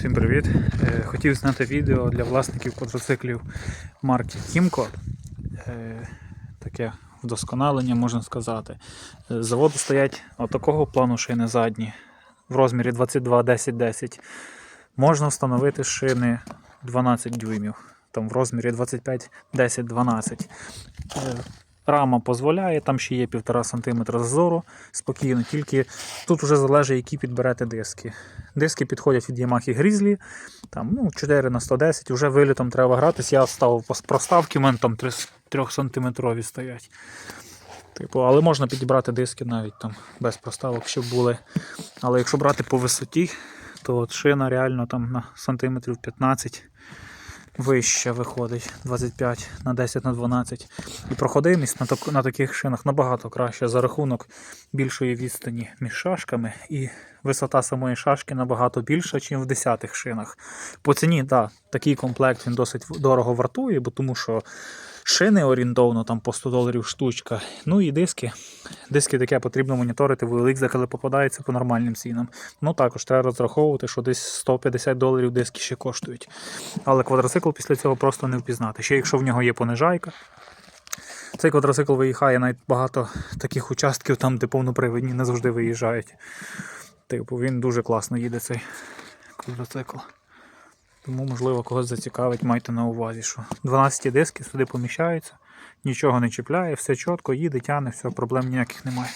Всім привіт! Е, Хотів зняти відео для власників квадроциклів марки Кімко. Е, Таке вдосконалення, можна сказати. Е, З заводу стоять отакого плану шини задні в розмірі 22 10 10 Можна встановити шини 12 дюймів, там в розмірі 25 10 12 Е, Рама дозволяє, там ще є 1,5 см зазору спокійно, тільки тут вже залежить, які підберете диски. Диски підходять від Yamaha Grizzly, там, ну, 4 на 110, вже вилітом треба гратись. Я ставив проставки, у мене там 3 сантиметрові стоять. Типу, але можна підібрати диски навіть там без проставок, щоб були. Але якщо брати по висоті, то от шина реально там на сантиметрів 15 вища виходить 25 на 10 на 12. І проходимість на, так, на таких шинах набагато краще за рахунок більшої відстані між шашками, і висота самої шашки набагато більша, ніж в 10 шинах. По ціні, так, такий комплект він досить дорого вартує, бо тому що шини орієнтовно там по 100 доларів штучка. Ну і диски. Диски таке потрібно моніторити в OLX, коли попадається по нормальним цінам. Ну також треба розраховувати, що десь 150 доларів диски ще коштують. Але квадроцикл після цього просто не впізнати. Ще якщо в нього є понижайка. Цей квадроцикл виїхає навіть багато таких участків, там, де повнопривідні не завжди виїжджають. Типу, він дуже класно їде цей квадроцикл. Тому, можливо, когось зацікавить, майте на увазі, що 12 диски сюди поміщаються, нічого не чіпляє, все чітко, їде, тяне, все, проблем ніяких немає.